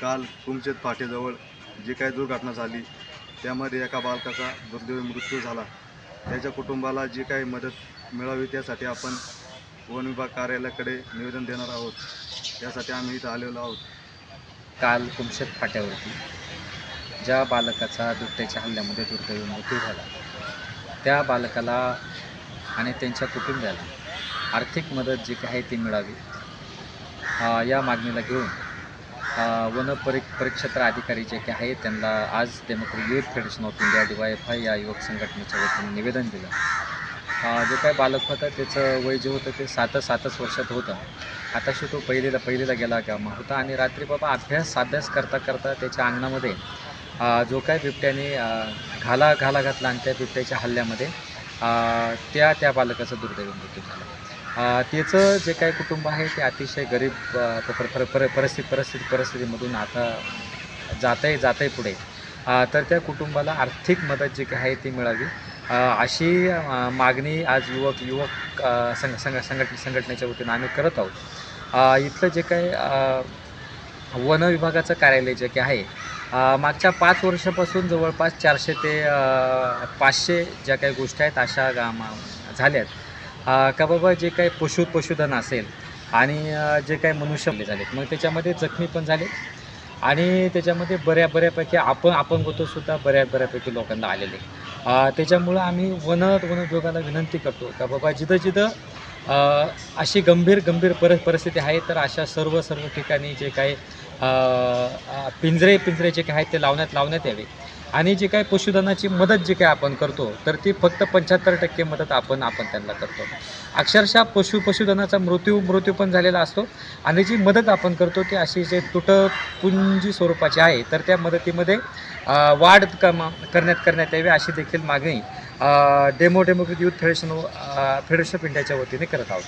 काल कुमशेत फाटेजवळ जी काही दुर्घटना झाली त्यामध्ये एका बालकाचा दुर्दैवी मृत्यू झाला. त्याच्या कुटुंबाला जी काही मदत मिळावी त्यासाठी आपण वन विभाग कार्यालयाकडे निवेदन देणार आहोत. त्यासाठी आम्ही इथं आलेलो आहोत. काल कुमशेत फाट्यावरती ज्या बालकाचा दुर्त्याच्या हल्ल्यामध्ये दुर्दैवी मृत्यू झाला त्या बालकाला आणि त्यांच्या कुटुंबाला आर्थिक मदत जी काही आहे ती मिळावी या मागणीला घेऊन वन परि परिक्षेत्र अधिकारी जे काही आहेत त्यांना आज democrat youth federation of India D Y F I या युवक संघटनेच्या वतीने निवेदन दिलं. जो काय बालक होता त्याचं वय जे होतं ते सातच सातच वर्षात होतं. आताशी तो पहिलीला पहिलीला गेला किंवा होता आणि रात्री बाबा अभ्यास अभ्यास करता करता त्याच्या अंगणामध्ये जो काय बिबट्याने घाला घाला घातला आणि त्या बिबट्याच्या हल्ल्यामध्ये त्या त्या बालकाचा दुर्दैव मृत्यू झाला. त्याचं जे काही कुटुंब आहे ते अतिशय गरीब पर परिस्थिती परिस्थिती परिस्थितीमधून आता जात आहे जात आहे पुढे तर त्या कुटुंबाला आर्थिक मदत जी काय आहे ती मिळावी. अशी मागणी आज युवक युवक संघ संघ संघट संघटनेच्या वतीनं आम्ही करत आहोत. इथलं जे काही वन विभागाचं कार्यालय जे काही आहे मागच्या पाच वर्षापासून जवळपास चारशे ते पाचशे ज्या काही गोष्टी आहेत अशा गाम झाल्यात. आहेत का बाबा जे काही पशु पशुधन असेल आणि जे काही मनुष्य झालेत मग त्याच्यामध्ये जखमी पण झाले आणि त्याच्यामध्ये बऱ्या बऱ्यापैकी आपण अपंगत्वसुद्धा बऱ्या बऱ्यापैकी लोकांना आलेले. त्याच्यामुळं आम्ही वन वन विनंती करतो का बाबा जिथं जिथं अशी गंभीर गंभीर पर परिस्थिती आहे तर अशा सर्व सर्व ठिकाणी जे काही पिंजरे पिंजरे जे काही आहेत ते लावण्यात लावण्यात यावे. आणि जे काही पशुधनाची मदत जी काही आपण करतो तर ती फक्त पंच्याहत्तर टक्के मदत आपण आपण त्यांना करतो. अक्षरशः पशु पशुधनाचा मृत्यू मृत्यू पण झालेला असतो. आणि जी मदत आपण करतो ती अशी जे तुटपुंजी स्वरूपाची आहे तर त्या मदतीमध्ये वाढ कम करण्यात करण्यात यावी अशी देखील मागणी demo democratic youth federation federation of इंडियाच्या वतीने करत आहोत.